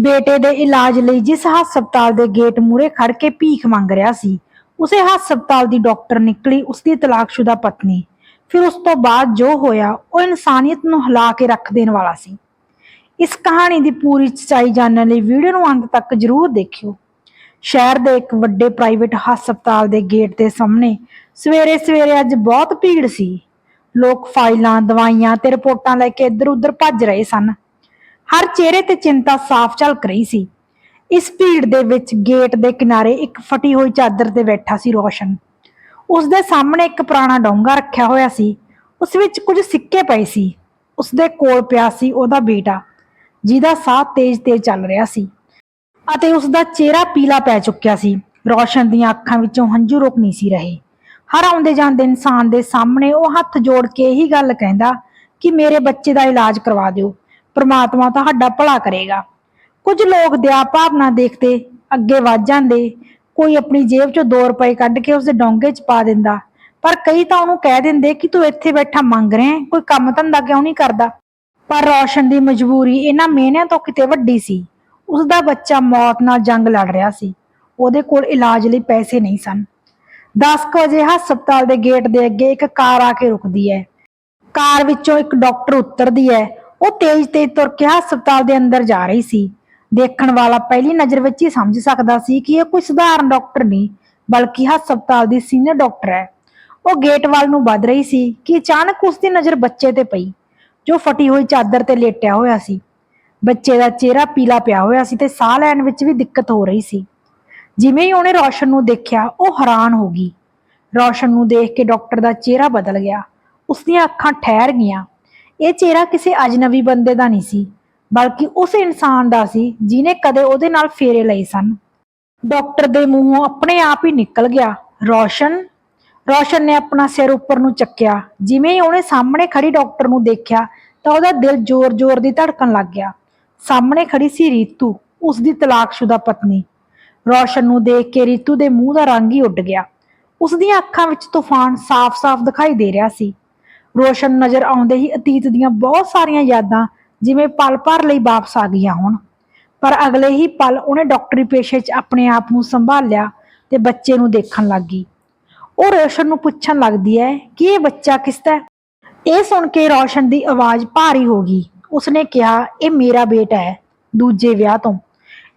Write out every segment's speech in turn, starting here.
ਬੇਟੇ ਦੇ ਇਲਾਜ ਲਈ ਜਿਸ ਹਸਪਤਾਲ ਦੇ ਗੇਟ ਮੂਹਰੇ ਖੜ ਕੇ ਭੀਖ ਮੰਗ ਰਿਹਾ ਸੀ, ਉਸੇ ਹਸਪਤਾਲ ਦੀ ਡਾਕਟਰ ਨਿਕਲੀ ਉਸਦੀ ਤਲਾਕਸ਼ੁਦਾ ਪਤਨੀ। ਫਿਰ ਉਸ ਤੋਂ ਬਾਅਦ ਜੋ ਹੋਇਆ, ਉਹ ਇਨਸਾਨੀਅਤ ਨੂੰ ਹਿਲਾ ਕੇ ਰੱਖ ਦੇਣ ਵਾਲਾ ਸੀ। ਇਸ ਕਹਾਣੀ ਦੀ ਪੂਰੀ ਸੱਚਾਈ ਜਾਣਨ ਲਈ ਵੀਡੀਓ ਨੂੰ ਅੰਤ ਤੱਕ ਜ਼ਰੂਰ ਦੇਖਿਓ। ਸ਼ਹਿਰ ਦੇ ਇੱਕ ਵੱਡੇ ਪ੍ਰਾਈਵੇਟ ਹਸਪਤਾਲ ਦੇ ਗੇਟ ਦੇ ਸਾਹਮਣੇ ਸਵੇਰੇ ਸਵੇਰੇ ਅੱਜ ਬਹੁਤ ਭੀੜ ਸੀ। ਲੋਕ ਫਾਈਲਾਂ, ਦਵਾਈਆਂ ਤੇ ਰਿਪੋਰਟਾਂ ਲੈ ਕੇ ਇੱਧਰ ਉੱਧਰ ਭੱਜ ਰਹੇ ਸਨ। ਹਰ ਚਿਹਰੇ ਤੇ ਚਿੰਤਾ ਸਾਫ਼ ਝਲਕ ਰਹੀ ਸੀ। ਇਸ ਭੀੜ ਦੇ ਵਿੱਚ ਗੇਟ ਦੇ ਕਿਨਾਰੇ ਇੱਕ ਫਟੀ ਹੋਈ ਚਾਦਰ ਤੇ ਬੈਠਾ ਸੀ ਰੋਸ਼ਨ। ਉਸ ਦੇ ਸਾਹਮਣੇ ਇੱਕ ਪੁਰਾਣਾ ਡੋਂਗਾ ਰੱਖਿਆ ਹੋਇਆ ਸੀ। ਉਸ ਵਿੱਚ ਕੁਝ ਸਿੱਕੇ ਪਏ ਸੀ। ਉਸ ਦੇ ਕੋਲ ਪਿਆ ਸੀ ਉਹਦਾ ਬੇਟਾ, ਜਿਹਦਾ ਸਾਹ ਤੇਜ਼-ਤੇਜ਼ ਚੱਲ ਰਿਹਾ ਸੀ ਅਤੇ ਉਸ ਦਾ ਚਿਹਰਾ ਪੀਲਾ ਪੈ ਚੁੱਕਿਆ ਸੀ। ਰੌਸ਼ਨ ਦੀਆਂ ਅੱਖਾਂ ਵਿੱਚੋਂ ਹੰਝੂ ਰੁਕ ਨਹੀਂ ਸੀ ਰਹੇ। ਹਰ ਆਉਂਦੇ ਜਾਂਦੇ ਇਨਸਾਨ ਦੇ ਸਾਹਮਣੇ ਉਹ ਹੱਥ ਜੋੜ ਕੇ ਇਹੀ ਗੱਲ ਕਹਿੰਦਾ ਕਿ ਮੇਰੇ ਬੱਚੇ ਦਾ ਇਲਾਜ ਕਰਵਾ ਦਿਓ। ਪ੍ਰਮਾਤਮਾ ਤੁਹਾਡਾ ਭਲਾ ਕਰੇਗਾ। ਕੁਝ ਲੋਕ ਦਇਆ ਭਾਵਨਾ ਦੇਖਦੇ ਅੱਗੇ ਵੱਧ ਜਾਂਦੇ। ਕੋਈ ਆਪਣੀ ਜੇਬ ਚੋਂ 2 ਰੁਪਏ ਕੱਢ ਕੇ ਉਸਦੇ ਡੋਂਗੇ 'ਚ ਪਾ ਦਿੰਦਾ। ਪਰ ਕਈ ਤਾਂ ਉਹਨੂੰ ਕਹਿ ਦਿੰਦੇ ਕਿ ਤੂੰ ਇੱਥੇ ਬੈਠਾ ਮੰਗ ਰਿਹਾ ਹੈ, ਕੋਈ ਕੰਮ ਧੰਦਾ ਕਿਉਂ ਨਹੀਂ ਕਰਦਾ? ਪਰ ਰੋਸ਼ਨ ਦੀ ਮਜਬੂਰੀ ਇਹਨਾਂ ਮਿਹਨਿਆਂ ਤੋਂ ਕਿਤੇ ਵੱਡੀ ਸੀ। ਉਸਦਾ ਬੱਚਾ ਮੌਤ ਨਾਲ ਜੰਗ ਲੜ ਰਿਹਾ ਸੀ। ਉਹਦੇ ਕੋਲ ਇਲਾਜ ਲਈ ਪੈਸੇ ਨਹੀਂ ਸਨ। 10 ਵਜੇ ਹਸਪਤਾਲ ਦੇ ਗੇਟ ਦੇ ਅੱਗੇ ਇੱਕ ਕਾਰ ਆ ਕੇ ਰੁਕਦੀ ਹੈ। ਕਾਰ ਵਿੱਚੋਂ ਇੱਕ ਡਾਕਟਰ ਉਤਰਦੀ ਹੈ। ਉਹ ਤੇਜ਼-ਤੇਜ਼ ਤੁਰ ਕੇ ਹਸਪਤਾਲ ਦੇ ਅੰਦਰ ਜਾ ਰਹੀ ਸੀ। ਦੇਖਣ ਵਾਲਾ ਪਹਿਲੀ ਨਜ਼ਰ ਵਿੱਚ ਹੀ ਸਮਝ ਸਕਦਾ ਸੀ ਕਿ ਇਹ ਕੋਈ ਸਧਾਰਨ ਡਾਕਟਰ ਨਹੀਂ, ਬਲਕਿ ਹਸਪਤਾਲ ਦੀ ਸੀਨੀਅਰ ਡਾਕਟਰ ਹੈ। ਉਹ ਗੇਟ ਵੱਲ ਨੂੰ ਵੱਧ ਰਹੀ ਸੀ ਕਿ ਅਚਾਨਕ ਉਸ ਦੀ ਨਜ਼ਰ ਬੱਚੇ ਤੇ ਪਈ, ਜੋ ਫਟੀ ਹੋਈ ਚਾਦਰ ਤੇ ਲੇਟਿਆ ਹੋਇਆ ਸੀ। ਬੱਚੇ ਦਾ ਚਿਹਰਾ ਪੀਲਾ ਪਿਆ ਹੋਇਆ ਸੀ ਤੇ ਸਾਹ ਲੈਣ ਵਿੱਚ ਵੀ ਦਿੱਕਤ ਹੋ ਰਹੀ ਸੀ। ਜਿਵੇਂ ਹੀ ਉਹਨੇ ਰੌਸ਼ਨ ਨੂੰ ਦੇਖਿਆ, ਉਹ ਹੈਰਾਨ ਹੋ ਗਈ। ਰੌਸ਼ਨ ਨੂੰ ਦੇਖ ਕੇ ਡਾਕਟਰ ਦਾ ਚਿਹਰਾ ਬਦਲ ਗਿਆ। ਉਸ ਦੀਆਂ ਅੱਖਾਂ ਠਹਿਰ ਗਈਆਂ। ਇਹ ਚਿਹਰਾ ਕਿਸੇ ਅਜਨਬੀ ਬੰਦੇ ਦਾ ਨਹੀਂ ਸੀ, ਬਲਕਿ ਉਸ ਇਨਸਾਨ ਦਾ ਸੀ ਜਿਨੇ ਕਦੇ ਉਹਦੇ ਨਾਲ ਫੇਰੇ ਲਏ ਸਨ। ਡਾਕਟਰ ਦੇ ਮੂੰਹੋਂ ਆਪਣੇ ਆਪ ਹੀ ਨਿਕਲ ਗਿਆ। ਰੌਸ਼ਨ, ਰੋਸ਼ਨ ਨੇ ਆਪਣਾ ਸਿਰ ਉੱਪਰ ਨੂੰ ਚੱਕਿਆ। ਜਿਵੇਂ ਹੀ ਉਹਨੇ ਸਾਹਮਣੇ ਖੜੀ ਡਾਕਟਰ ਨੂੰ ਦੇਖਿਆ, ਤਾਂ ਉਹਦਾ ਦਿਲ ਜ਼ੋਰ-ਜ਼ੋਰ ਦੀ ਧੜਕਣ ਲੱਗ ਗਿਆ। ਸਾਹਮਣੇ ਖੜੀ ਸੀ ਰੀਤੂ, ਉਸ ਦੀ ਤਲਾਕਸ਼ੁਦਾ ਪਤਨੀ। ਰੌਸ਼ਨ ਨੂੰ ਦੇਖ ਕੇ ਰੀਤੂ ਦੇ ਮੂੰਹ ਦਾ ਰੰਗ ਹੀ ਉੱਡ ਗਿਆ। ਉਸ ਦੀਆਂ ਅੱਖਾਂ ਵਿੱਚ ਤੂਫਾਨ ਸਾਫ਼-ਸਾਫ਼ ਦਿਖਾਈ ਦੇ ਰਿਹਾ ਸੀ। ਰੋਸ਼ਨ ਨਜ਼ਰ ਆਉਂਦੇ ਹੀ ਅਤੀਤ ਦੀਆਂ ਬਹੁਤ ਸਾਰੀਆਂ ਯਾਦਾਂ ਜਿਵੇਂ ਪਲ ਭਰ ਲਈ ਵਾਪਸ ਆ ਗਈਆਂ ਹੋਣ। ਪਰ ਅਗਲੇ ਹੀ ਪਲ ਉਹਨੇ ਡਾਕਟਰੀ ਪੇਸ਼ੇ 'ਚ ਆਪਣੇ ਆਪ ਨੂੰ ਸੰਭਾਲਿਆ ਤੇ ਬੱਚੇ ਨੂੰ ਦੇਖਣ ਲੱਗ ਗਈ। ਉਹ ਰੋਸ਼ਨ ਨੂੰ ਪੁੱਛਣ ਲੱਗਦੀ ਹੈ ਕਿ ਇਹ ਬੱਚਾ ਕਿਸ ਦਾ ਹੈ। ਇਹ ਸੁਣ ਕੇ ਰੋਸ਼ਨ ਦੀ ਆਵਾਜ਼ ਭਾਰੀ ਹੋ ਗਈ। ਉਸਨੇ ਕਿਹਾ, ਇਹ ਮੇਰਾ ਬੇਟਾ ਹੈ, ਦੂਜੇ ਵਿਆਹ ਤੋਂ।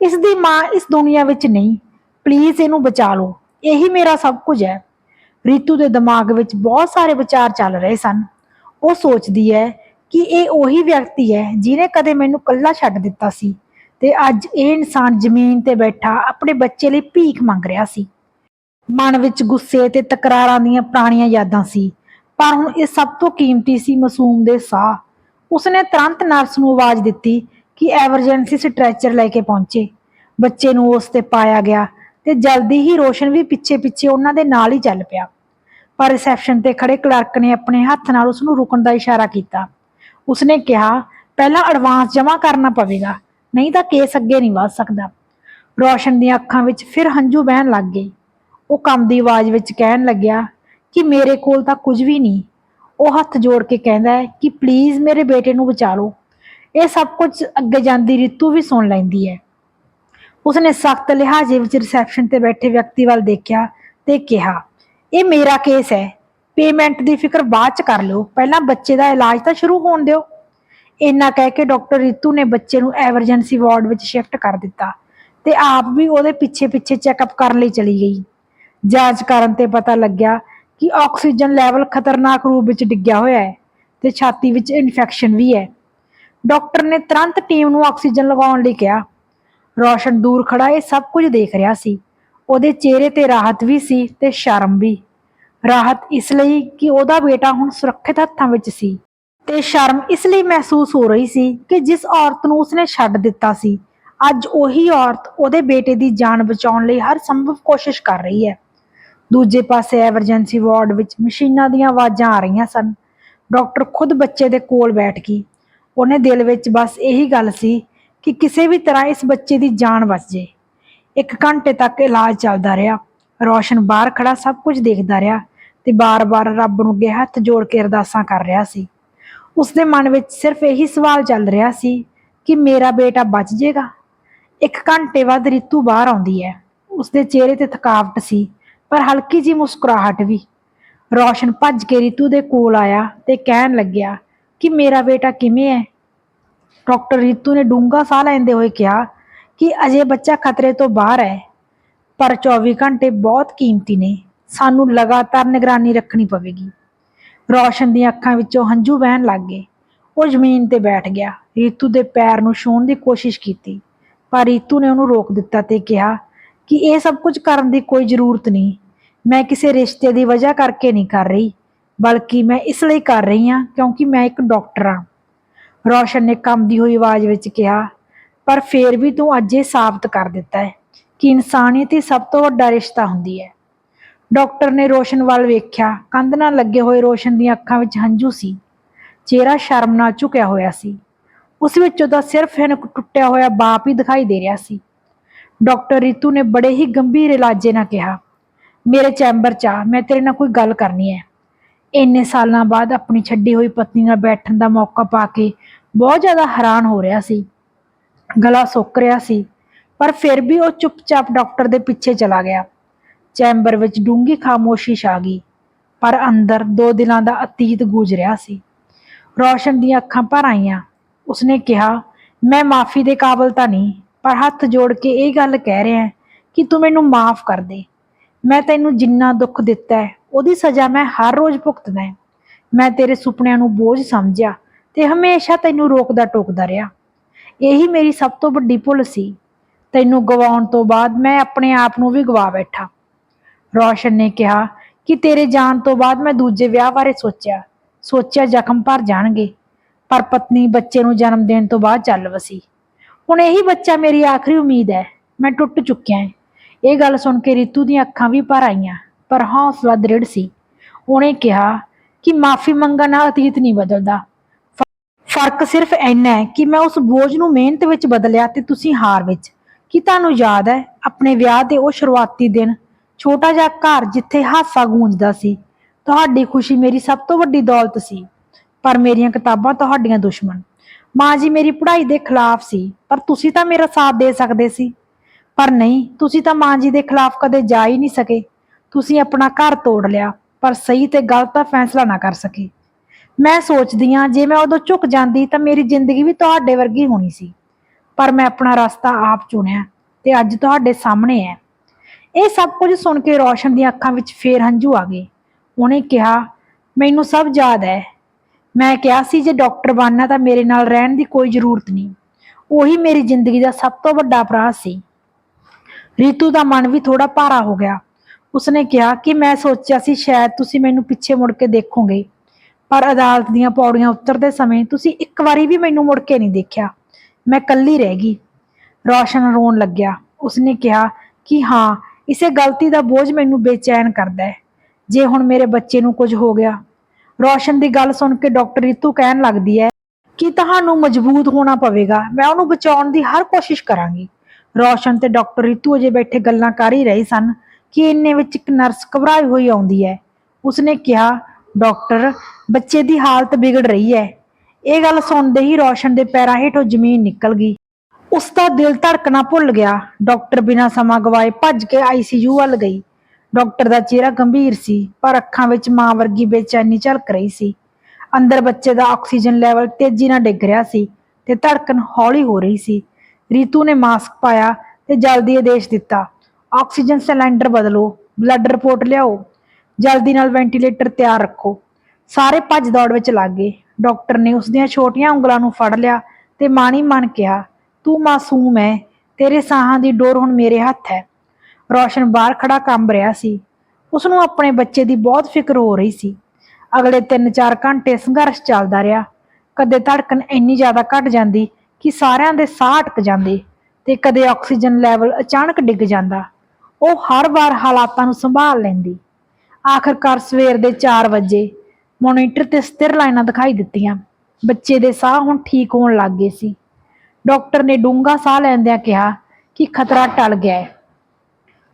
ਇਸ ਦੀ ਮਾਂ ਇਸ ਦੁਨੀਆ ਵਿੱਚ ਨਹੀਂ। ਪਲੀਜ਼ ਇਹਨੂੰ ਬਚਾ ਲਓ। ਇਹੀ ਮੇਰਾ ਸਭ ਕੁਝ ਹੈ। ਰੀਤੂ ਦੇ ਦਿਮਾਗ ਵਿੱਚ ਬਹੁਤ ਸਾਰੇ ਵਿਚਾਰ ਚੱਲ ਰਹੇ ਸਨ। ਉਹ ਸੋਚਦੀ ਹੈ ਕਿ ਇਹ ਉਹੀ ਵਿਅਕਤੀ ਹੈ ਜਿਹਨੇ ਕਦੇ ਮੈਨੂੰ ਕੱਲਾ ਛੱਡ ਦਿੱਤਾ ਸੀ ਤੇ ਅੱਜ ਇਹ ਇਨਸਾਨ ਜ਼ਮੀਨ ਤੇ ਬੈਠਾ ਆਪਣੇ ਬੱਚੇ ਲਈ ਭੀਖ ਮੰਗ ਰਿਹਾ ਸੀ। ਮਨ ਵਿੱਚ ਗੁੱਸੇ ਤੇ ਤਕਰਾਰਾਂ ਦੀਆਂ ਪੁਰਾਣੀਆਂ ਯਾਦਾਂ ਸੀ, ਪਰ ਹੁਣ ਇਹ ਸਭ ਤੋਂ ਕੀਮਤੀ ਸੀ ਮਾਸੂਮ ਦੇ ਸਾਹ। ਉਸਨੇ ਤੁਰੰਤ ਨਰਸ ਨੂੰ ਆਵਾਜ਼ ਦਿੱਤੀ ਕਿ ਐਮਰਜੈਂਸੀ ਸਟ੍ਰੈਚਰ ਲੈ ਕੇ ਪਹੁੰਚੇ। ਬੱਚੇ ਨੂੰ ਉਸ ਤੇ ਪਾਇਆ ਗਿਆ ਤੇ ਜਲਦੀ ਹੀ ਰੋਸ਼ਨ ਵੀ ਪਿੱਛੇ-ਪਿੱਛੇ ਉਹਨਾਂ ਦੇ ਨਾਲ ਹੀ ਚੱਲ ਪਿਆ। ਪਰ ਰਿਸੈਪਸ਼ਨ ਤੇ ਖੜੇ ਕਲਰਕ ਨੇ ਆਪਣੇ ਹੱਥ ਨਾਲ ਉਸ ਨੂੰ ਰੁਕਣ ਦਾ ਇਸ਼ਾਰਾ ਕੀਤਾ। ਉਸਨੇ ਕਿਹਾ, ਪਹਿਲਾਂ ਐਡਵਾਂਸ ਜਮ੍ਹਾਂ ਕਰਨਾ ਪਵੇਗਾ, ਨਹੀਂ ਤਾਂ ਕੇਸ ਅੱਗੇ ਨਹੀਂ ਵਧ ਸਕਦਾ। ਰੋਸ਼ਨ ਦੀਆਂ ਅੱਖਾਂ ਵਿੱਚ ਫਿਰ ਹੰਝੂ ਵਹਿਣ ਲੱਗ ਗਏ। ਉਹ ਕੰਮ ਦੀ ਆਵਾਜ਼ ਵਿੱਚ ਕਹਿਣ ਲੱਗਿਆ ਕਿ ਮੇਰੇ ਕੋਲ ਤਾਂ ਕੁਝ ਵੀ ਨਹੀਂ। ਉਹ ਹੱਥ ਜੋੜ ਕੇ ਕਹਿੰਦਾ ਹੈ ਕਿ ਪਲੀਜ਼ ਮੇਰੇ ਬੇਟੇ ਨੂੰ ਬਚਾ ਲਓ। ਇਹ ਸਭ ਕੁਝ ਅੱਗੇ ਜਾਂਦੀ ਰਿਤੂ ਵੀ ਸੁਣ ਲੈਂਦੀ ਹੈ। ਉਸਨੇ ਸਖਤ ਲਿਹਾਜ਼ੇ ਵਿੱਚ ਰਿਸੈਪਸ਼ਨ ਤੇ ਬੈਠੇ ਵਿਅਕਤੀ ਵੱਲ ਦੇਖਿਆ ਤੇ ਕਿਹਾ, ਇਹ ਮੇਰਾ ਕੇਸ ਹੈ। ਪੇਮੈਂਟ ਦੀ ਫਿਕਰ ਬਾਅਦ ਚ ਕਰ ਲਓ। ਪਹਿਲਾਂ ਬੱਚੇ ਦਾ ਇਲਾਜ ਤਾਂ ਸ਼ੁਰੂ ਹੋਣ ਦਿਓ। ਇੰਨਾ ਕਹਿ ਕੇ ਡਾਕਟਰ ਰਿਤੂ ਨੇ ਬੱਚੇ ਨੂੰ ਐਮਰਜੈਂਸੀ ਵਾਰਡ ਵਿੱਚ ਸ਼ਿਫਟ ਕਰ ਦਿੱਤਾ ਤੇ ਆਪ ਵੀ ਉਹਦੇ ਪਿੱਛੇ-ਪਿੱਛੇ ਚੈੱਕਅਪ ਕਰਨ ਲਈ ਚਲੀ ਗਈ। ਜਾਂਚ ਕਰਨ ਤੇ ਪਤਾ ਲੱਗਿਆ ਕਿ ਆਕਸੀਜਨ ਲੈਵਲ ਖਤਰਨਾਕ ਰੂਪ ਵਿੱਚ ਡਿੱਗਿਆ ਹੋਇਆ ਹੈ ਤੇ ਛਾਤੀ ਵਿੱਚ ਇਨਫੈਕਸ਼ਨ ਵੀ ਹੈ। ਡਾਕਟਰ ਨੇ ਤੁਰੰਤ ਟੀਮ ਨੂੰ ਆਕਸੀਜਨ ਲਗਾਉਣ ਲਈ ਕਿਹਾ ਰੌਸ਼ਨ ਦੂਰ ਖੜਾ ਇਹ ਸਭ ਕੁਝ ਦੇਖ ਰਿਹਾ ਸੀ। ਉਹਦੇ ਚਿਹਰੇ ਤੇ ਰਾਹਤ ਵੀ ਸੀ ਤੇ ਸ਼ਰਮ ਵੀ। ਰਾਹਤ ਇਸ ਲਈ ਕਿ ਉਹਦਾ ਬੇਟਾ ਹੁਣ ਸੁਰੱਖਿਅਤ ਹੱਥਾਂ ਵਿੱਚ ਸੀ। ਤੇ ਸ਼ਰਮ ਇਸ ਲਈ ਮਹਿਸੂਸ ਹੋ ਰਹੀ ਸੀ ਕਿ ਜਿਸ ਔਰਤ ਨੂੰ ਉਸਨੇ ਛੱਡ ਦਿੱਤਾ ਸੀ, ਅੱਜ ਉਹੀ ਔਰਤ ਉਹਦੇ ਬੇਟੇ ਦੀ ਜਾਨ ਬਚਾਉਣ ਲਈ ਹਰ ਸੰਭਵ ਕੋਸ਼ਿਸ਼ ਕਰ ਰਹੀ ਹੈ। ਦੂਜੇ ਪਾਸੇ ਐਮਰਜੈਂਸੀ ਵਾਰਡ ਵਿੱਚ ਮਸ਼ੀਨਾਂ ਦੀਆਂ ਆਵਾਜ਼ਾਂ ਆ ਰਹੀਆਂ ਸਨ। ਡਾਕਟਰ ਖੁਦ ਬੱਚੇ ਦੇ ਕੋਲ ਬੈਠ ਗਈ। ਉਹਨੇ ਦਿਲ ਵਿੱਚ ਬਸ ਇਹੀ ਗੱਲ ਸੀ ਕਿ ਕਿਸੇ ਵੀ ਤਰ੍ਹਾਂ ਇਸ ਬੱਚੇ ਦੀ ਜਾਨ ਬਚ ਜੇ ਇੱਕ ਘੰਟੇ ਤੱਕ ਇਲਾਜ ਚੱਲਦਾ ਰਿਹਾ। ਰੋਸ਼ਨ ਬਾਹਰ ਖੜਾ, ਸਭ ਕੁਝ ਦੇਖਦਾ ਰਿਹਾ ਤੇ ਬਾਰ-ਬਾਰ ਰੱਬ ਨੂੰ ਅੱਗੇ ਹੱਥ ਜੋੜ ਕੇ ਅਰਦਾਸਾਂ ਕਰ ਰਿਹਾ ਸੀ। ਉਸਦੇ ਮਨ ਵਿੱਚ ਸਿਰਫ ਇਹੀ ਸਵਾਲ ਚੱਲ ਰਿਹਾ ਸੀ ਕਿ ਮੇਰਾ ਬੇਟਾ ਬਚ ਜਾਏਗਾ? ਇੱਕ ਘੰਟੇ ਬਾਅਦ ਰਿਤੂ ਬਾਹਰ ਆਉਂਦੀ ਹੈ। ਉਸਦੇ ਚਿਹਰੇ ਤੇ ਥਕਾਵਟ ਸੀ, ਪਰ ਹਲਕੀ ਜੀ ਮੁਸਕਰਾਹਟ ਵੀ। ਰੌਸ਼ਨ ਭੱਜ ਕੇ ਰਿਤੂ ਦੇ ਕੋਲ ਆਇਆ ਤੇ ਕਹਿਣ ਲੱਗਿਆ ਕਿ ਮੇਰਾ ਬੇਟਾ ਕਿਵੇਂ ਹੈ? ਡਾਕਟਰ ਰੀਤੂ ਨੇ ਡੂੰਘਾ ਸਾਹ ਲੈਂਦੇ ਹੋਏ ਕਿਹਾ ਕਿ ਅਜੇ ਬੱਚਾ ਖਤਰੇ ਤੋਂ ਬਾਹਰ ਹੈ, ਪਰ 24 ਘੰਟੇ ਬਹੁਤ ਕੀਮਤੀ ਨੇ। ਸਾਨੂੰ ਲਗਾਤਾਰ ਨਿਗਰਾਨੀ ਰੱਖਣੀ ਪਵੇਗੀ। ਰੌਸ਼ਨ ਦੀਆਂ ਅੱਖਾਂ ਵਿੱਚੋਂ ਹੰਝੂ ਵਹਿਣ ਲੱਗ ਗਏ। ਉਹ ਜ਼ਮੀਨ ਤੇ ਬੈਠ ਗਿਆ। ਰੀਤੂ ਦੇ ਪੈਰ ਨੂੰ ਛੂਹਣ ਦੀ ਕੋਸ਼ਿਸ਼ ਕੀਤੀ, ਪਰ ਰੀਤੂ ਨੇ ਉਹਨੂੰ ਰੋਕ ਦਿੱਤਾ ਤੇ ਕਿਹਾ ਕਿ ਇਹ ਸਭ ਕੁਝ ਕਰਨ ਦੀ ਕੋਈ ਜ਼ਰੂਰਤ ਨਹੀਂ। ਮੈਂ ਕਿਸੇ ਰਿਸ਼ਤੇ ਦੀ ਵਜ੍ਹਾ ਕਰਕੇ ਨਹੀਂ ਕਰ ਰਹੀ, ਬਲਕਿ ਮੈਂ ਇਸ ਲਈ ਕਰ ਰਹੀ ਹਾਂ ਕਿਉਂਕਿ ਮੈਂ ਇੱਕ ਡਾਕਟਰ ਹਾਂ। ਰੌਸ਼ਨ ਨੇ ਕੰਬਦੀ ਹੋਈ ਆਵਾਜ਼ ਵਿੱਚ ਕਿਹਾ, ਪਰ ਫੇਰ ਵੀ ਤੂੰ ਅੱਜ ਇਹ ਸਾਬਤ ਕਰ ਦਿੱਤਾ ਹੈ ਕਿ ਇਨਸਾਨੀਅਤ ਹੀ ਸਭ ਤੋਂ ਵੱਡਾ ਰਿਸ਼ਤਾ ਹੁੰਦੀ ਹੈ। ਡਾਕਟਰ ਨੇ ਰੋਸ਼ਨ ਵੱਲ ਵੇਖਿਆ, ਕੰਧ ਨਾਲ ਲੱਗੇ ਹੋਏ ਰੋਸ਼ਨ ਦੀਆਂ ਅੱਖਾਂ ਵਿੱਚ ਹੰਝੂ ਸੀ। ਚਿਹਰਾ ਸ਼ਰਮ ਨਾਲ ਝੁਕਿਆ ਹੋਇਆ ਸੀ। ਉਸ ਵਿੱਚ ਉਹਦਾ ਸਿਰਫ ਇੱਕ ਟੁੱਟਿਆ ਹੋਇਆ ਬਾਪ ਹੀ ਦਿਖਾਈ ਦੇ ਰਿਹਾ ਸੀ। ਡਾਕਟਰ ਰਿਤੂ ਨੇ ਬੜੇ ਹੀ ਗੰਭੀਰ ਇਲਾਜੇ ਨਾਲ ਕਿਹਾ, ਮੇਰੇ ਚੈਂਬਰ 'ਚ ਆ, ਮੈਂ ਤੇਰੇ ਨਾਲ ਕੋਈ ਗੱਲ ਕਰਨੀ ਹੈ। ਇੰਨੇ ਸਾਲਾਂ ਬਾਅਦ ਆਪਣੀ ਛੱਡੀ ਹੋਈ ਪਤਨੀ ਨਾਲ ਬੈਠਣ ਦਾ ਮੌਕਾ ਪਾ ਕੇ ਬਹੁਤ ਜ਼ਿਆਦਾ ਹੈਰਾਨ ਹੋ ਰਿਹਾ ਸੀ। ਗਲਾ ਸੁੱਕ ਰਿਹਾ ਸੀ, ਪਰ ਫਿਰ ਵੀ ਉਹ ਚੁੱਪਚਾਪ ਡਾਕਟਰ ਦੇ ਪਿੱਛੇ ਚਲਾ ਗਿਆ। ਚੈਂਬਰ ਵਿੱਚ ਡੂੰਗੀ ਖਾਮੋਸ਼ੀ ਛਾ ਗਈ, ਪਰ ਅੰਦਰ ਦੋ ਦਿਨਾਂ ਦਾ ਅਤੀਤ ਗੂੰਜ ਰਿਹਾ ਸੀ। ਰੌਸ਼ਨ ਦੀਆਂ ਅੱਖਾਂ ਭਰ ਆਈਆਂ। ਉਸਨੇ ਕਿਹਾ, ਮੈਂ ਮਾਫੀ ਦੇ ਕਾਬਲ ਤਾਂ ਨਹੀਂ, ਪਰ ਹੱਥ ਜੋੜ ਕੇ ਇਹ ਗੱਲ ਕਹਿ ਰਿਹਾ ਕਿ ਤੂੰ ਮੈਨੂੰ ਮਾਫ ਕਰ ਦੇ। ਮੈਂ ਤੈਨੂੰ ਜਿੰਨਾ ਦੁੱਖ ਦਿੱਤਾ ਹੈ, ਉਹਦੀ ਸਜ਼ਾ ਮੈਂ ਹਰ ਰੋਜ਼ ਭੁਗਤਦਾ ਹਾਂ। ਮੈਂ ਤੇਰੇ ਸੁਪਨਿਆਂ ਨੂੰ ਬੋਝ ਸਮਝਿਆ ਤੇ ਹਮੇਸ਼ਾ ਤੈਨੂੰ ਰੋਕਦਾ ਟੋਕਦਾ ਰਿਹਾ। ਇਹੀ ਮੇਰੀ ਸਭ ਤੋਂ ਵੱਡੀ ਭੁੱਲ ਸੀ। ਤੈਨੂੰ ਗਵਾਉਣ ਤੋਂ ਬਾਅਦ ਮੈਂ ਆਪਣੇ ਆਪ ਨੂੰ ਵੀ ਗਵਾ ਬੈਠਾ। ਰੌਸ਼ਨ ਨੇ ਕਿਹਾ ਕਿ ਤੇਰੇ ਜਾਣ ਤੋਂ ਬਾਅਦ ਮੈਂ ਦੂਜੇ ਵਿਆਹ ਬਾਰੇ ਸੋਚਿਆ। ਸੋਚਿਆ ਜ਼ਖਮ ਭਰ ਜਾਣਗੇ। ਪਰ ਪਤਨੀ ਬੱਚੇ ਨੂੰ ਜਨਮ ਦੇਣ ਤੋਂ ਬਾਅਦ ਚੱਲ ਵਸੀ। ਹੁਣ ਇਹੀ ਬੱਚਾ ਮੇਰੀ ਆਖਰੀ ਉਮੀਦ ਹੈ। ਮੈਂ ਟੁੱਟ ਚੁੱਕਿਆ ਹਾਂ। ਇਹ ਗੱਲ ਸੁਣ ਕੇ ਰਿਤੂ ਦੀਆਂ ਅੱਖਾਂ ਵੀ ਭਰ ਆਈਆਂ, ਪਰ ਹੌਸਲਾ ਦ੍ਰਿੜ ਸੀ। ਉਹਨੇ ਕਿਹਾ ਕਿ ਮਾਫੀ ਮੰਗਣ ਨਾਲ ਅਤੀਤ ਨਹੀਂ ਬਦਲਦਾ। ਫ਼ਰਕ ਸਿਰਫ ਇੰਨਾ ਹੈ ਕਿ ਮੈਂ ਉਸ ਬੋਝ ਨੂੰ ਮਿਹਨਤ ਵਿੱਚ ਬਦਲਿਆ ਤੇ ਤੁਸੀਂ ਹਾਰ ਵਿੱਚ। ਕੀ ਤੁਹਾਨੂੰ ਯਾਦ ਹੈ ਆਪਣੇ ਵਿਆਹ ਦੇ ਉਹ ਸ਼ੁਰੂਆਤੀ ਦਿਨ? ਛੋਟਾ ਜਿਹਾ ਘਰ ਜਿੱਥੇ ਹਾਸਾ ਗੂੰਜਦਾ ਸੀ। ਤੁਹਾਡੀ ਖੁਸ਼ੀ ਮੇਰੀ ਸਭ ਤੋਂ ਵੱਡੀ ਦੌਲਤ ਸੀ, ਪਰ ਮੇਰੀਆਂ ਕਿਤਾਬਾਂ ਤੁਹਾਡੀਆਂ ਦੁਸ਼ਮਣ। ਮਾਂ ਜੀ ਮੇਰੀ ਪੜ੍ਹਾਈ ਦੇ ਖਿਲਾਫ ਸੀ, ਪਰ ਤੁਸੀਂ ਤਾਂ ਮੇਰਾ ਸਾਥ ਦੇ ਸਕਦੇ ਸੀ। ਪਰ ਨਹੀਂ, ਤੁਸੀਂ ਤਾਂ ਮਾਂ ਜੀ ਦੇ ਖਿਲਾਫ ਕਦੇ ਜਾ ਹੀ ਨਹੀਂ ਸਕੇ। ਤੁਸੀਂ ਆਪਣਾ ਘਰ ਤੋੜ ਲਿਆ, ਪਰ ਸਹੀ ਤੇ ਗਲਤ ਦਾ ਫੈਸਲਾ ਨਾ ਕਰ ਸਕੇ। ਮੈਂ ਸੋਚਦੀ ਹਾਂ, ਜੇ ਮੈਂ ਉਦੋਂ ਝੁਕ ਜਾਂਦੀ ਤਾਂ ਮੇਰੀ ਜ਼ਿੰਦਗੀ ਵੀ ਤੁਹਾਡੇ ਵਰਗੀ ਹੋਣੀ ਸੀ। ਪਰ ਮੈਂ ਆਪਣਾ ਰਸਤਾ ਆਪ ਚੁਣਿਆ ਤੇ ਅੱਜ ਤੁਹਾਡੇ ਸਾਹਮਣੇ ਹੈ ਇਹ ਸਭ ਕੁਝ ਸੁਣ ਕੇ ਰੋਸ਼ਨ ਦੀਆਂ ਅੱਖਾਂ ਵਿੱਚ ਫੇਰ ਹੰਝੂ ਆ ਗਏ। ਉਹਨੇ ਕਿਹਾ, ਮੈਨੂੰ ਸਭ ਯਾਦ ਹੈ ਮੈਂ ਕਿਹਾ ਸੀ, ਜੇ ਡਾਕਟਰ ਬਣਨਾ ਤਾਂ ਮੇਰੇ ਨਾਲ ਰਹਿਣ ਦੀ ਕੋਈ ਜ਼ਰੂਰਤ ਨਹੀਂ। ਉਹੀ ਮੇਰੀ ਜ਼ਿੰਦਗੀ ਦਾ ਸਭ ਤੋਂ ਵੱਡਾ ਅਪਰਾਧ ਸੀ। ਰੀਤੂ ਦਾ ਮਨ ਵੀ ਥੋੜਾ ਭਾਰਾ ਹੋ ਗਿਆ। ਉਸਨੇ ਕਿਹਾ ਕਿ ਮੈਂ ਸੋਚਿਆ ਸੀ, ਸ਼ਾਇਦ ਤੁਸੀਂ ਮੈਨੂੰ ਪਿੱਛੇ ਮੁੜ ਕੇ ਦੇਖੋਗੇ। ਪਰ ਅਦਾਲਤ ਦੀਆਂ ਪੌੜੀਆਂ ਉਤਰਦੇ ਸਮੇਂ ਤੁਸੀਂ ਇੱਕ ਵਾਰੀ ਵੀ ਮੈਨੂੰ ਮੁੜ ਕੇ ਨਹੀਂ ਦੇਖਿਆ। ਮੈਂ ਕੱਲੀ ਰਹਿ ਗਈ। ਰੋਸ਼ਨ ਰੋਣ ਲੱਗਿਆ। ਉਸਨੇ ਕਿਹਾ ਕਿ ਹਾਂ, ਇਸੇ ਗਲਤੀ ਦਾ ਬੋਝ ਮੈਨੂੰ ਬੇਚੈਨ ਕਰਦਾ ਹੈ। ਜੇ ਹੁਣ ਮੇਰੇ ਬੱਚੇ ਨੂੰ ਕੁਝ ਹੋ ਗਿਆ। ਰੋਸ਼ਨ ਦੀ ਗੱਲ ਸੁਣ ਕੇ ਡਾਕਟਰ ਰੀਤੂ ਕਹਿਣ ਲੱਗਦੀ ਹੈ ਕਿ ਤੁਹਾਨੂੰ ਮਜ਼ਬੂਤ ਹੋਣਾ ਪਵੇਗਾ। ਮੈਂ ਉਹਨੂੰ ਬਚਾਉਣ ਦੀ ਹਰ ਕੋਸ਼ਿਸ਼ ਕਰਾਂਗੀ। ਰੋਸ਼ਨ ਤੇ ਡਾਕਟਰ ਰੀਤੂ ਅਜੇ ਬੈਠੇ ਗੱਲਾਂ ਕਰ ਹੀ ਰਹੇ ਸਨ ਕਿ ਇੰਨੇ ਵਿੱਚ ਇੱਕ ਨਰਸ ਘਬਰਾਈ ਹੋਈ ਆਉਂਦੀ ਹੈ। ਉਸਨੇ ਕਿਹਾ, ਡਾਕਟਰ ਬੱਚੇ ਦੀ ਹਾਲਤ ਵਿਗੜ ਰਹੀ ਹੈ। ਇਹ ਗੱਲ ਸੁਣਦੇ ਹੀ ਰੋਸ਼ਨ ਦੇ ਪੈਰਾਂ ਹੇਠੋਂ ਜ਼ਮੀਨ ਨਿਕਲ ਗਈ। ਉਸ ਦਾ ਦਿਲ ਧੜਕਣਾ ਭੁੱਲ ਗਿਆ। ਡਾਕਟਰ ਬਿਨਾਂ ਸਮਾਂ ਗਵਾਏ ਭੱਜ ਕੇ ਆਈਸੀਯੂ ਵੱਲ ਗਈ। ਡਾਕਟਰ ਦਾ ਚਿਹਰਾ ਗੰਭੀਰ ਸੀ, ਪਰ ਅੱਖਾਂ ਵਿੱਚ ਮਾਂ ਵਰਗੀ ਬੇਚੈਨੀ ਝਲਕ ਰਹੀ ਸੀ। ਅੰਦਰ ਬੱਚੇ ਦਾ ਆਕਸੀਜਨ ਲੈਵਲ ਤੇਜ਼ੀ ਨਾਲ ਡਿੱਗ ਰਿਹਾ ਸੀ ਤੇ ਧੜਕਣ ਹੌਲੀ ਹੋ ਰਹੀ ਸੀ। ਰੀਤੂ ਨੇ ਮਾਸਕ ਪਾਇਆ ਤੇ ਜਲਦੀ ਆਦੇਸ਼ ਦਿੱਤਾ। ਆਕਸੀਜਨ ਸਿਲੰਡਰ ਬਦਲੋ, ਬਲੱਡ ਰਿਪੋਰਟ ਲਿਆਓ। ਜਲਦੀ ਨਾਲ ਵੈਂਟੀਲੇਟਰ ਤਿਆਰ ਰੱਖੋ। ਸਾਰੇ ਭੱਜ ਦੌੜ ਵਿੱਚ ਲੱਗ ਗਏ। ਡਾਕਟਰ ਨੇ ਉਸ ਦੀਆਂ ਛੋਟੀਆਂ ਉਂਗਲਾਂ ਨੂੰ ਫੜ ਲਿਆ ਤੇ ਮਾਣੀ ਮਨ ਕਿਹਾ, ਤੂੰ ਮਾਸੂਮ ਹੈ ਤੇਰੇ ਸਾਹਾਂ ਦੀ ਡੋਰ ਹੁਣ ਮੇਰੇ ਹੱਥ ਹੈ ਰੋਸ਼ਨ ਬਾਹਰ ਖੜਾ ਕੰਬ ਰਿਹਾ ਸੀ। ਉਸ ਨੂੰ ਆਪਣੇ ਬੱਚੇ ਦੀ ਬਹੁਤ ਫਿਕਰ ਹੋ ਰਹੀ ਸੀ। ਅਗਲੇ 3-4 ਘੰਟੇ ਸੰਘਰਸ਼ ਚੱਲਦਾ ਰਿਹਾ। ਕਦੇ ਧੜਕਣ ਇੰਨੀ ਜ਼ਿਆਦਾ ਘਟ ਜਾਂਦੀ ਕਿ ਸਾਰਿਆਂ ਦੇ ਸਾਹ ਅਟਕ ਜਾਂਦੇ ਤੇ ਕਦੇ ਆਕਸੀਜਨ ਲੈਵਲ ਅਚਾਨਕ ਡਿੱਗ ਜਾਂਦਾ। ਉਹ ਹਰ ਵਾਰ ਹਾਲਾਤਾਂ ਨੂੰ ਸੰਭਾਲ ਲੈਂਦੀ। ਆਖਰਕਾਰ ਸਵੇਰ ਦੇ 4 ਵਜੇ। ਮੋਨੀਟਰ ਤੇ ਸਥਿਰ ਲਾਈਨਾਂ ਦਿਖਾਈ ਦਿੱਤੀਆਂ। ਬੱਚੇ ਦੇ ਸਾਹ ਹੁਣ ਠੀਕ ਹੋਣ ਲੱਗ ਗਏ ਸੀ। ਡਾਕਟਰ ਨੇ ਡੂੰਘਾ ਸਾਹ ਲੈਂਦਿਆਂ ਕਿਹਾ ਕਿ ਖਤਰਾ ਟਲ ਗਿਆ ਹੈ।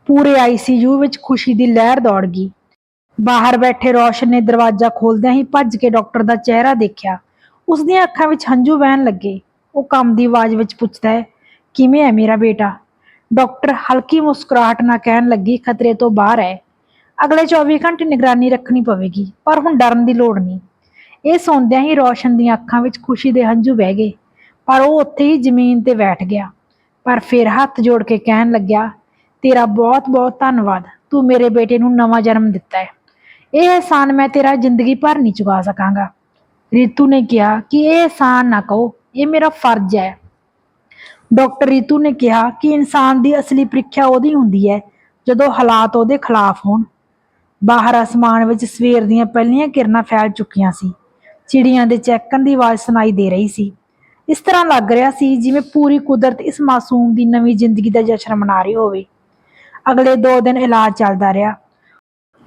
ਪੂਰੇ ਆਈਸੀਯੂ ਵਿੱਚ ਖੁਸ਼ੀ ਦੀ ਲਹਿਰ ਦੌੜ ਗਈ। ਬਾਹਰ ਬੈਠੇ ਰੌਸ਼ਨ ਨੇ ਦਰਵਾਜ਼ਾ ਖੋਲਦਿਆਂ ਹੀ ਭੱਜ ਕੇ ਡਾਕਟਰ ਦਾ ਚਿਹਰਾ ਦੇਖਿਆ। ਉਸ ਦੀਆਂ ਅੱਖਾਂ ਵਿੱਚ ਹੰਝੂ ਵਹਿਣ ਲੱਗੇ। ਉਹ ਕੰਮ ਦੀ ਆਵਾਜ਼ ਵਿੱਚ ਪੁੱਛਦਾ ਹੈ, ਕਿਵੇਂ ਹੈ ਮੇਰਾ ਬੇਟਾ? ਡਾਕਟਰ ਹਲਕੀ ਮੁਸਕਰਾਹਟ ਨਾਲ ਕਹਿਣ ਲੱਗੀ, ਖਤਰੇ ਤੋਂ ਬਾਹਰ ਹੈ। ਅਗਲੇ 24 ਘੰਟੇ ਨਿਗਰਾਨੀ ਰੱਖਣੀ ਪਵੇਗੀ, ਪਰ ਹੁਣ ਡਰਨ ਦੀ ਲੋੜ ਨਹੀਂ। ਇਹ ਸੁਣਦਿਆਂ ਹੀ ਰੋਸ਼ਨ ਦੀਆਂ ਅੱਖਾਂ ਵਿੱਚ ਖੁਸ਼ੀ ਦੇ ਹੰਝੂ ਵਹਿ ਗਏ, ਪਰ ਉਹ ਉੱਥੇ ਹੀ ਜ਼ਮੀਨ ਤੇ ਬੈਠ ਗਿਆ। ਪਰ ਫਿਰ ਹੱਥ ਜੋੜ ਕੇ ਕਹਿਣ ਲੱਗਿਆ, ਤੇਰਾ ਬਹੁਤ-ਬਹੁਤ ਧੰਨਵਾਦ, ਤੂੰ ਮੇਰੇ ਬੇਟੇ ਨੂੰ ਨਵਾਂ ਜਨਮ ਦਿੱਤਾ ਹੈ। ਇਹ ਅਹਿਸਾਨ ਮੈਂ ਤੇਰਾ ਜ਼ਿੰਦਗੀ ਭਰ ਨਹੀਂ ਚੁਕਾ ਸਕਾਂਗਾ। ਰੀਤੂ ਨੇ ਕਿਹਾ ਕਿ ਇਹ ਅਹਿਸਾਨ ਨਾ ਕਹੋ, ਇਹ ਮੇਰਾ ਫਰਜ਼ ਹੈ। ਡਾਕਟਰ ਰੀਤੂ ਨੇ ਕਿਹਾ ਕਿ ਇਨਸਾਨ ਦੀ ਅਸਲੀ ਪ੍ਰੀਖਿਆ ਉਹਦੀ ਹੁੰਦੀ ਹੈ ਜਦੋਂ ਹਾਲਾਤ ਉਹਦੇ ਖਿਲਾਫ ਹੋਣ। ਬਾਹਰ ਅਸਮਾਨ ਵਿੱਚ ਸਵੇਰ ਦੀਆਂ ਪਹਿਲੀਆਂ ਕਿਰਨਾਂ ਫੈਲ ਚੁੱਕੀਆਂ ਸੀ। ਚਿੜੀਆਂ ਦੇ ਚਹਿਕਣ ਦੀ ਆਵਾਜ਼ ਸੁਣਾਈ ਦੇ ਰਹੀ ਸੀ। ਇਸ ਤਰ੍ਹਾਂ ਲੱਗ ਰਿਹਾ ਸੀ ਜਿਵੇਂ ਪੂਰੀ ਕੁਦਰਤ ਇਸ ਮਾਸੂਮ ਦੀ ਨਵੀਂ ਜ਼ਿੰਦਗੀ ਦਾ ਜਸ਼ਨ ਮਨਾ ਰਹੀ ਹੋਵੇ। ਅਗਲੇ 2 ਦਿਨ ਇਲਾਜ ਚੱਲਦਾ ਰਿਹਾ।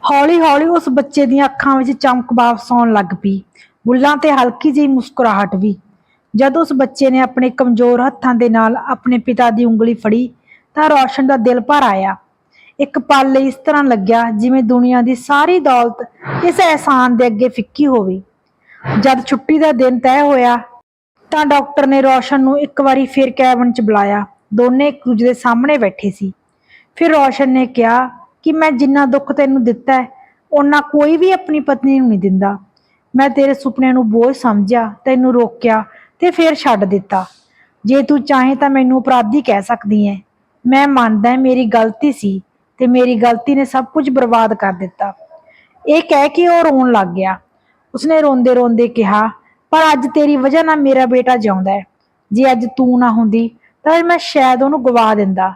ਹੌਲੀ-ਹੌਲੀ ਉਸ ਬੱਚੇ ਦੀਆਂ ਅੱਖਾਂ ਵਿੱਚ ਚਮਕ ਵਾਪਸ ਆਉਣ ਲੱਗ ਪਈ। ਬੁੱਲਾਂ ਤੇ ਹਲਕੀ ਜਿਹੀ ਮੁਸਕਰਾਹਟ ਵੀ। ਜਦ ਉਸ ਬੱਚੇ ਨੇ ਆਪਣੇ ਕਮਜ਼ੋਰ ਹੱਥਾਂ ਦੇ ਨਾਲ ਆਪਣੇ ਪਿਤਾ ਦੀ ਉਂਗਲੀ ਫੜੀ ਤਾਂ ਰੌਸ਼ਨ ਦਾ ਦਿਲ ਭਰ ਆਇਆ। ਇੱਕ ਪਲ ਲਈ ਇਸ ਤਰ੍ਹਾਂ ਲੱਗਿਆ ਜਿਵੇਂ ਦੁਨੀਆ ਦੀ ਸਾਰੀ ਦੌਲਤ ਇਸ ਅਹਿਸਾਨ ਦੇ ਅੱਗੇ ਫਿੱਕੀ ਹੋਵੇ। ਜਦ ਛੁੱਟੀ ਦਾ ਦਿਨ ਤੈਅ ਹੋਇਆ ਤਾਂ ਡਾਕਟਰ ਨੇ ਰੌਸ਼ਨ ਨੂੰ ਇੱਕ ਵਾਰੀ ਫਿਰ ਕੈਬਨ 'ਚ ਬੁਲਾਇਆ। ਦੋਨੇ ਇੱਕ ਦੂਜੇ ਦੇ ਸਾਹਮਣੇ ਬੈਠੇ ਸੀ। ਫਿਰ ਰੌਸ਼ਨ ਨੇ ਕਿਹਾ ਕਿ ਮੈਂ ਜਿੰਨਾ ਦੁੱਖ ਤੈਨੂੰ ਦਿੱਤਾ ਹੈ ਉਹਨਾਂ ਕੋਈ ਵੀ ਆਪਣੀ ਪਤਨੀ ਨੂੰ ਨਹੀਂ ਦਿੰਦਾ। ਮੈਂ ਤੇਰੇ ਸੁਪਨਿਆਂ ਨੂੰ ਬੋਝ ਸਮਝਿਆ, ਤੈਨੂੰ ਰੋਕਿਆ ਤੇ ਫਿਰ ਛੱਡ ਦਿੱਤਾ। ਜੇ ਤੂੰ ਚਾਹੇ ਤਾਂ ਮੈਨੂੰ ਅਪਰਾਧੀ ਕਹਿ ਸਕਦੀ ਹੈ। ਮੈਂ ਮੰਨਦਾ ਮੇਰੀ ਗਲਤੀ ਸੀ। ਤੇ ਮੇਰੀ ਗਲਤੀ ਨੇ ਸਭ ਕੁਝ ਬਰਬਾਦ ਕਰ ਦਿੱਤਾ। ਇਹ ਕਹਿ ਕੇ ਉਹ ਰੋਣ ਲੱਗ ਗਿਆ। ਉਸਨੇ ਰੋਂਦੇ ਰੋਂਦੇ ਕਿਹਾ, ਪਰ ਅੱਜ ਤੇਰੀ ਵਜ੍ਹਾ ਨਾਲ ਮੇਰਾ ਬੇਟਾ ਜਿਉਂਦਾ ਹੈ। ਜੇ ਅੱਜ ਤੂੰ ਨਾ ਹੁੰਦੀ, ਤਾਂ ਮੈਂ ਸ਼ਾਇਦ ਉਹਨੂੰ ਗਵਾ ਦਿੰਦਾ।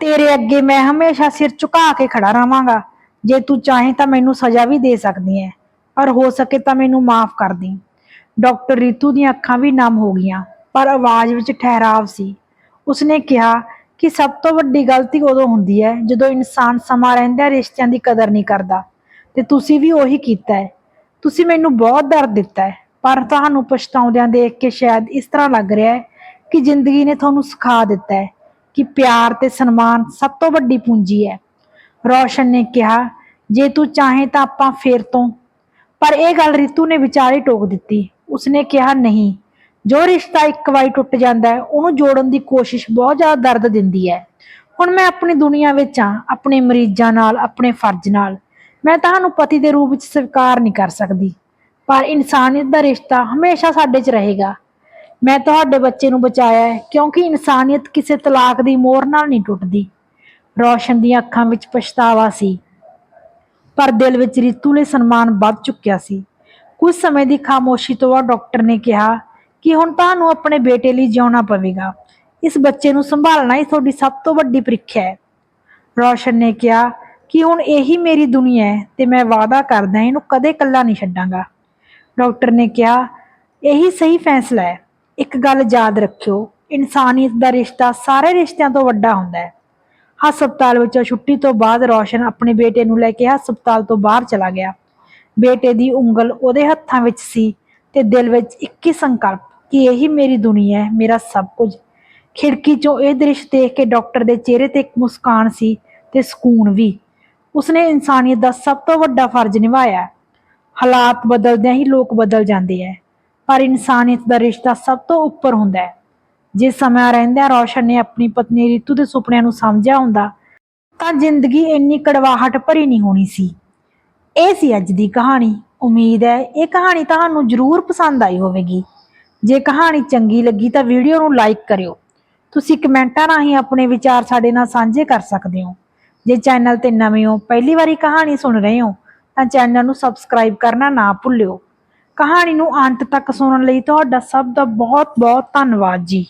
ਤੇਰੇ ਅੱਗੇ ਮੈਂ ਹਮੇਸ਼ਾ ਸਿਰ ਝੁਕਾ ਕੇ ਖੜਾ ਰਵਾਂਗਾ ਜੇ ਤੂੰ ਚਾਹੇ ਤਾਂ ਮੈਨੂੰ ਸਜ਼ਾ ਵੀ ਦੇ ਸਕਦੀ ਹੈ, ਪਰ ਹੋ ਸਕੇ ਤਾਂ ਮੈਨੂੰ ਮਾਫ ਕਰ ਦੇ। ਡਾਕਟਰ ਰੀਤੂ ਦੀਆਂ ਅੱਖਾਂ ਵੀ ਨਮ ਹੋ ਗਈਆਂ, ਪਰ ਆਵਾਜ਼ ਵਿੱਚ ਠਹਿਰਾਵ ਸੀ। ਉਸਨੇ ਕਿਹਾ ਕਿ ਸਭ ਤੋਂ ਵੱਡੀ ਗਲਤੀ ਉਦੋਂ ਹੁੰਦੀ ਹੈ ਜਦੋਂ ਇਨਸਾਨ ਸਮਾਂ ਰਹਿੰਦਿਆਂ ਰਿਸ਼ਤਿਆਂ ਦੀ ਕਦਰ ਨਹੀਂ ਕਰਦਾ। ਤੇ ਤੁਸੀਂ ਵੀ ਉਹੀ ਕੀਤਾ ਹੈ। ਤੁਸੀਂ ਮੈਨੂੰ ਬਹੁਤ ਦਰਦ ਦਿੱਤਾ ਹੈ, ਪਰ ਤੁਹਾਨੂੰ ਪਛਤਾਉਂਦਿਆਂ ਦੇਖ ਕੇ ਸ਼ਾਇਦ ਇਸ ਤਰ੍ਹਾਂ ਲੱਗ ਰਿਹਾ ਹੈ ਕਿ ਜ਼ਿੰਦਗੀ ਨੇ ਤੁਹਾਨੂੰ ਸਿਖਾ ਦਿੱਤਾ ਹੈ ਕਿ ਪਿਆਰ ਤੇ ਸਨਮਾਨ ਸਭ ਤੋਂ ਵੱਡੀ ਪੂੰਜੀ ਹੈ। ਰੌਸ਼ਨ ਨੇ ਕਿਹਾ, ਜੇ ਤੂੰ ਚਾਹੇ ਤਾਂ ਆਪਾਂ ਫੇਰ ਤੋਂ। ਪਰ ਇਹ ਗੱਲ ਰਿਤੂ ਨੇ ਵਿਚਾਰੇ ਟੋਕ ਦਿੱਤੀ। ਉਸਨੇ ਕਿਹਾ, ਨਹੀਂ ਜੋ ਰਿਸ਼ਤਾ ਇੱਕ ਵਾਰੀ ਟੁੱਟ ਜਾਂਦਾ ਹੈ, ਉਹਨੂੰ ਜੋੜਨ ਦੀ ਕੋਸ਼ਿਸ਼ ਬਹੁਤ ਜ਼ਿਆਦਾ ਦਰਦ ਦਿੰਦੀ ਹੈ। ਹੁਣ ਮੈਂ ਆਪਣੀ ਦੁਨੀਆ ਵਿੱਚ ਆ ਆਪਣੇ ਮਰੀਜ਼ਾਂ ਨਾਲ, ਆਪਣੇ ਫਰਜ਼ ਨਾਲ। ਮੈਂ ਤੁਹਾਨੂੰ ਪਤੀ ਦੇ ਰੂਪ ਵਿੱਚ ਸਵੀਕਾਰ ਨਹੀਂ ਕਰ ਸਕਦੀ। ਪਰ ਇਨਸਾਨੀਅਤ ਦਾ ਰਿਸ਼ਤਾ ਹਮੇਸ਼ਾ ਸਾਡੇ 'ਚ ਰਹੇਗਾ। ਮੈਂ ਤੁਹਾਡੇ ਬੱਚੇ ਨੂੰ ਬਚਾਇਆ ਹੈ, ਕਿਉਂਕਿ ਇਨਸਾਨੀਅਤ ਕਿਸੇ ਤਲਾਕ ਦੀ ਮੋਹਰ ਨਾਲ ਨਹੀਂ ਟੁੱਟਦੀ। ਰੌਸ਼ਨ ਦੀਆਂ ਅੱਖਾਂ ਵਿੱਚ ਪਛਤਾਵਾ ਸੀ। ਪਰ ਦਿਲ ਵਿੱਚ ਰਿਤੂ ਲਈ ਸਨਮਾਨ ਵੱਧ ਚੁੱਕਿਆ ਸੀ। ਕੁਝ ਸਮੇਂ ਦੀ ਖਾਮੋਸ਼ੀ ਤੋਂ ਬਾਅਦ ਡਾਕਟਰ ਨੇ ਕਿਹਾ ਕਿ ਹੁਣ ਤੁਹਾਨੂੰ ਆਪਣੇ ਬੇਟੇ ਲਈ ਜਿਉਣਾ ਪਵੇਗਾ। ਇਸ ਬੱਚੇ ਨੂੰ ਸੰਭਾਲਣਾ ਹੀ ਤੁਹਾਡੀ ਸਭ ਤੋਂ ਵੱਡੀ ਪ੍ਰੀਖਿਆ ਹੈ। ਰੌਸ਼ਨ ਨੇ ਕਿਹਾ ਕਿ ਹੁਣ ਇਹੀ ਮੇਰੀ ਦੁਨੀਆ ਹੈ ਤੇ ਮੈਂ ਵਾਅਦਾ ਕਰਦਾ ਇਹਨੂੰ ਕਦੇ ਇਕੱਲਾ ਨਹੀਂ ਛੱਡਾਂਗਾ। ਡਾਕਟਰ ਨੇ ਕਿਹਾ, ਇਹੀ ਸਹੀ ਫੈਸਲਾ ਹੈ। ਇੱਕ ਗੱਲ ਯਾਦ ਰੱਖਿਓ, ਇਨਸਾਨੀਅਤ ਦਾ ਰਿਸ਼ਤਾ ਸਾਰੇ ਰਿਸ਼ਤਿਆਂ ਤੋਂ ਵੱਡਾ ਹੁੰਦਾ ਹੈ। ਹਸਪਤਾਲ ਵਿੱਚੋਂ ਛੁੱਟੀ ਤੋਂ ਬਾਅਦ ਰੌਸ਼ਨ ਆਪਣੇ ਬੇਟੇ ਨੂੰ ਲੈ ਕੇ ਹਸਪਤਾਲ ਤੋਂ ਬਾਹਰ ਚਲਾ ਗਿਆ। ਬੇਟੇ ਦੀ ਉਂਗਲ ਉਹਦੇ ਹੱਥਾਂ ਵਿੱਚ ਸੀ ਤੇ ਦਿਲ ਵਿੱਚ ਇੱਕ ਹੀ ਸੰਕਲਪ ਕਿ ਇਹੀ ਮੇਰੀ ਦੁਨੀਆ ਹੈ, ਮੇਰਾ ਸਭ ਕੁਝ। ਖਿੜਕੀ 'ਚੋਂ ਇਹ ਦ੍ਰਿਸ਼ ਦੇਖ ਕੇ ਡਾਕਟਰ ਦੇ ਚਿਹਰੇ ਤੇ ਇੱਕ ਮੁਸਕਾਨ ਸੀ ਤੇ ਸਕੂਨ ਵੀ। ਉਸਨੇ ਇਨਸਾਨੀਅਤ ਦਾ ਸਭ ਤੋਂ ਵੱਡਾ ਫਰਜ਼ ਨਿਭਾਇਆ ਹਾਲਾਤ ਬਦਲਦਿਆਂ ਹੀ ਲੋਕ ਬਦਲ ਜਾਂਦੇ ਹੈ, ਪਰ ਇਨਸਾਨੀਅਤ ਦਾ ਰਿਸ਼ਤਾ ਸਭ ਤੋਂ ਉੱਪਰ ਹੁੰਦਾ ਹੈ। ਜੇ ਸਮਾਂ ਰਹਿੰਦਿਆਂ ਰੌਸ਼ਨ ਨੇ ਆਪਣੀ ਪਤਨੀ ਰਿਤੂ ਦੇ ਸੁਪਨਿਆਂ ਨੂੰ ਸਮਝਿਆ ਹੁੰਦਾ, ਤਾਂ ਜ਼ਿੰਦਗੀ ਇੰਨੀ ਕੜਵਾਹਟ ਭਰੀ ਨਹੀਂ ਹੋਣੀ ਸੀ। ਇਹ ਸੀ ਅੱਜ ਦੀ ਕਹਾਣੀ। ਉਮੀਦ ਹੈ ਇਹ ਕਹਾਣੀ ਤੁਹਾਨੂੰ ਜ਼ਰੂਰ ਪਸੰਦ ਆਈ ਹੋਵੇਗੀ। ਜੇ ਕਹਾਣੀ ਚੰਗੀ ਲੱਗੀ ਤਾਂ ਵੀਡੀਓ ਨੂੰ ਲਾਈਕ ਕਰਿਓ। ਤੁਸੀਂ ਕਮੈਂਟਾਂ ਰਾਹੀਂ ਆਪਣੇ ਵਿਚਾਰ ਸਾਡੇ ਨਾਲ ਸਾਂਝੇ ਕਰ ਸਕਦੇ ਹੋ। ਜੇ ਚੈਨਲ ਤੇ ਨਵੇਂ ਹੋ, ਪਹਿਲੀ ਵਾਰੀ ਕਹਾਣੀ ਸੁਣ ਰਹੇ ਹੋ, ਤਾਂ ਚੈਨਲ ਨੂੰ ਸਬਸਕ੍ਰਾਈਬ ਕਰਨਾ ਨਾ ਭੁੱਲਿਓ। ਕਹਾਣੀ ਨੂੰ ਅੰਤ ਤੱਕ ਸੁਣਨ ਲਈ ਤੁਹਾਡਾ ਸਭ ਦਾ ਬਹੁਤ ਬਹੁਤ ਧੰਨਵਾਦ ਜੀ।